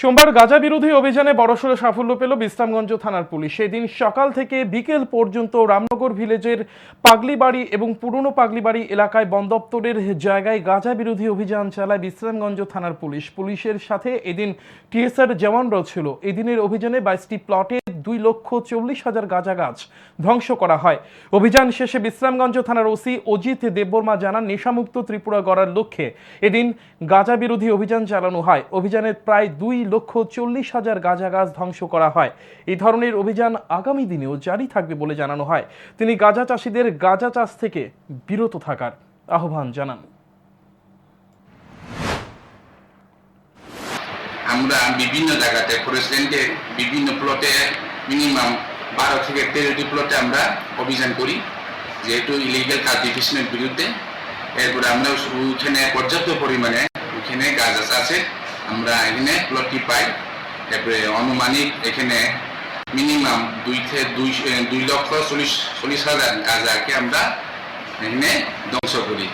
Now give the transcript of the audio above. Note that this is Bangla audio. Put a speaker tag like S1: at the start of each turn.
S1: সোমবার গাজা বিরোধী অভিযানে বড়সড় সাফল্য পেল বিশ্রামগঞ্জ থানার পুলিশ। সেদিন সকাল থেকে বিকেল পর্যন্ত রামনগর ভিলেজের পাগলিবাড়ি এবং পুরনো পাগলিবাড়ি এলাকায় বন দপ্তরের জায়গায় গাজা বিরোধী অভিযান চালায় বিশ্রামগঞ্জ থানার পুলিশ। পুলিশের সাথে এদিন টিএসআর জওয়ানরাও ছিল। এদিনের অভিযানে বাইশটি প্লটে দুই লক্ষ চল্লিশ হাজার গাঁজা গাছ ধ্বংস করা হয়। অভিযান শেষে বিশ্রামগঞ্জ থানার ওসি অজিত দেববর্মা জানান, নেশামুক্ত ত্রিপুরা গড়ার লক্ষ্যে এদিন গাঁজা বিরোধী অভিযান চালানো হয়। অভিযানের প্রায় দুই লক্ষ চল্লিশ হাজার গাঁজা গাছ ধ্বংস করা হয়। এই ধরনের অভিযান আগামী দিনেও জারি থাকবে বলে জানানো হয়। তিনি গাঁজা চাষিদের গাঁজা চাষ থেকে বিরত থাকার আহ্বান জানান।
S2: আমরা বিভিন্ন জায়গাতে ফরেস্টল্যান্ডের বিভিন্ন প্লটে মিনিমাম বারো থেকে তেরোটি প্লটে আমরা অভিযান করি, যেহেতু ইলিগাল কাল্টিভেশনের বিরুদ্ধে। এরপরে আমরা ওইখানে পর্যাপ্ত পরিমাণে, ওইখানে গাছ আছে আমরা এখানে প্লটটি পাই। এরপরে অনুমানিক এখানে মিনিমাম দুই থেকে দুই দুই লক্ষ চল্লিশ চল্লিশ হাজার গাছাকে আমরা এখানে ধ্বংস করি।